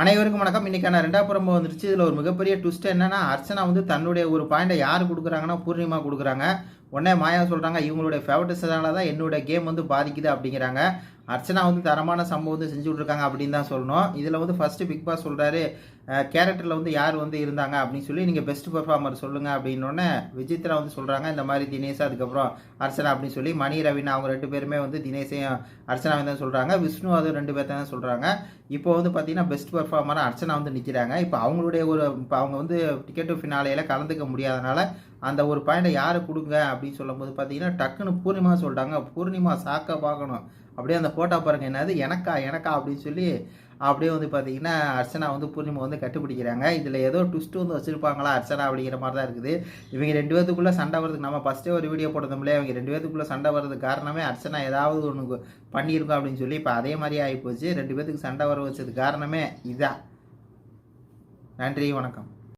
அனைவருக்கும் வணக்கம். இன்றைக்கான ரெண்டாவது புறம்பு வந்துருச்சு. இதில் ஒரு மிகப்பெரிய ட்விஸ்ட் என்னன்னா அர்ச்சனா வந்து தன்னுடைய ஒரு பாயிண்டை யார் கொடுக்குறாங்கன்னா பூர்ணிமா கொடுக்குறாங்க. உடனே மாயா சொல்கிறாங்க இவங்களுடைய ஃபேவரட்டிஸ்னால தான் என்னுடைய கேம் வந்து பாதிக்குது அப்படிங்கிறாங்க. அர்ச்சனா வந்து தரமான சம்பவம் வந்து செஞ்சு விட்ருக்காங்க அப்படின்னு தான் சொல்லணும். இதில் வந்து ஃபஸ்ட்டு பிக் பாஸ் சொல்கிறாரு கேரக்டரில் வந்து யார் வந்து இருந்தாங்க அப்படின்னு சொல்லி நீங்கள் பெஸ்ட் பெர்ஃபார்மர் சொல்லுங்கள் அப்படின்னோடனே விஜித்ரா வந்து சொல்கிறாங்க இந்த மாதிரி தினேஷ் அதுக்கப்புறம் அர்ச்சனா அப்படின்னு சொல்லி மணி ரவினா அவங்க ரெண்டு பேருமே வந்து தினேஷையும் அர்ச்சனாவையும் தான் சொல்கிறாங்க விஷ்ணு அதுவும் ரெண்டு பேர்த்த தான் சொல்கிறாங்க இப்போ வந்து பார்த்தீங்கன்னா பெஸ்ட் பெர்ஃபார்மராக அர்ச்சனா வந்து நிற்கிறாங்க இப்போ அவங்களுடைய ஒரு இப்போ அவங்க வந்து டிக்கெட்டு ஃபினாலையில் கலந்துக்க முடியாதனால அந்த ஒரு பாயிண்டை யாரு கொடுங்க அப்படின்னு சொல்லும்போது பார்த்தீங்கன்னா டக்குன்னு பூர்ணிமா சொல்லிட்டாங்க. பூர்ணிமா சாக்க பார்க்கணும். அப்படியே அந்த ஃபோட்டோ பாருங்க. என்னது? எனக்கா? எனக்கா? அப்படின்னு சொல்லி அப்படியே வந்து பார்த்தீங்கன்னா அர்ச்சனா வந்து பூர்ணிமா வந்து கட்டுப்பிடிக்கிறாங்க. இதில் ஏதோ ட்விஸ்ட்டு வந்து வச்சுருப்பாங்களா அர்ச்சனா அப்படிங்கிற மாதிரி தான் இருக்குது. இவங்க ரெண்டு பேத்துக்குள்ளே சண்டை வரதுக்கு நம்ம ஃபஸ்ட்டே ஒரு வீடியோ போட்டதும்ல இவங்க ரெண்டு பேத்துக்குள்ளே சண்டை வர்றதுக்கு காரணமே அர்ச்சனா ஏதாவது ஒன்று பண்ணியிருக்கோம் அப்படின்னு சொல்லி இப்போ அதே மாதிரி ஆகிப்போச்சு ரெண்டு பேத்துக்கு சண்டை வர வச்சது காரணமே இதுதான் நன்றி வணக்கம்.